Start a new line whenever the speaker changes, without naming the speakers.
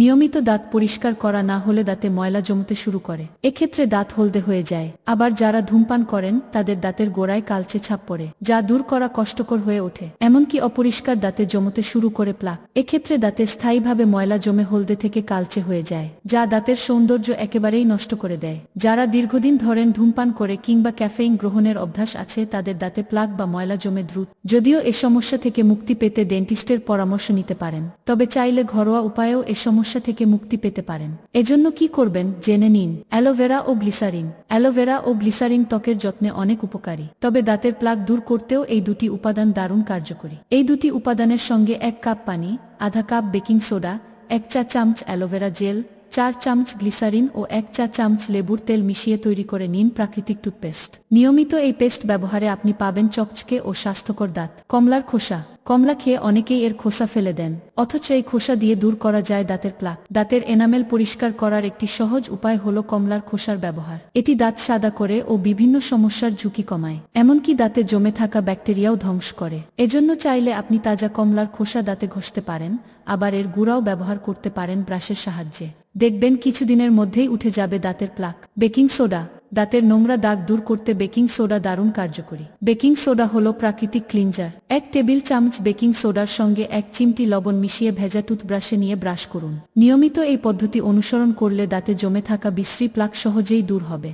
নিয়মিত দাঁত পরিষ্কার করা না হলে দাঁতে ময়লা জমতে শুরু করে। এক্ষেত্রে দাঁত হলদে হয়ে যায়। আবার যারা ধূমপান করেন, তাদের দাঁতের গোড়ায় কালচে ছাপ পড়ে, যা দূর করা কষ্টকর হয়ে ওঠে। এমনকি অপরিষ্কার দাঁতে জমতে শুরু করে প্লাক। এক্ষেত্রে দাঁতে স্থায়ীভাবে ময়লা জমে হলদে থেকে কালচে হয়ে যায়, যা দাঁতের সৌন্দর্য একেবারেই নষ্ট করে দেয়। যারা দীর্ঘদিন ধরেন ধূমপান করে কিংবা ক্যাফেইন গ্রহণের অভ্যাস আছে, তাদের দাঁতে প্লাক বা ময়লা জমে দ্রুত, যদিও এ সমস্যা থেকে মুক্তি পেতে ডেন্টিস্টের পরামর্শ নিতে পারেন। তবে চাইলে ঘরোয়া উপায়েও এ সমস্যা থেকে মুক্তি পেতে পারেন। এজন্য কি করবেন? জেনে নিন। অ্যালোভেরা ও গ্লিসারিন। অ্যালোভেরা ও গ্লিসারিন ত্বকের যত্নে অনেক উপকারী। তবে দাঁতের প্লাক দূর করতেও এই দুটি উপাদান দারুণ কার্যকরী। এই দুটি উপাদানের সঙ্গে এক কাপ পানি, আধা কাপ বেকিং সোডা, এক চা চামচ অ্যালোভেরা জেল, চার চামচ গ্লিসারিন ও এক চা চামচ লেবুর তেল মিশিয়ে তৈরি করে নিন প্রাকৃতিক টুথপেস্ট। নিয়মিত এই পেস্ট ব্যবহারে আপনি পাবেন চকচকে ও স্বাস্থ্যকর দাঁত। কমলার খোসা। কমলা খেয়ে অনেকেই এর খোসা ফেলে দেন, অথচ এই খোসা দিয়ে দূর করা যায় দাঁতের প্লাক দাঁতের এনামেল পরিষ্কার করার একটি সহজ উপায় হল কমলার খোসার ব্যবহার। এটি দাঁত সাদা করে ও বিভিন্ন সমস্যার ঝুঁকি কমায়, এমনকি দাঁতে জমে থাকা ব্যাকটেরিয়াও ধ্বংস করে। এজন্য চাইলে আপনি তাজা কমলার খোসা দাঁতে ঘষতে পারেন, আবার এর গুঁড়াও ব্যবহার করতে পারেন ব্রাশের সাহায্যে। দেখবেন কিছুদিনের মধ্যেই উঠে যাবে দাঁতের প্লাক বেকিং সোডা দাঁতের নোংরা দাগ দূর করতে বেকিং সোডা দারুণ কার্যকরী। বেকিং সোডা হল প্রাকৃতিক ক্লিনজার। এক টেবিল চামচ বেকিং সোডার সঙ্গে এক চিমটি লবণ মিশিয়ে ভেজা টুথব্রাশে নিয়ে ব্রাশ করুন। নিয়মিত এই পদ্ধতি অনুসরণ করলে দাঁতে জমে থাকা বিশ্রী প্লাক সহজেই দূর হবে।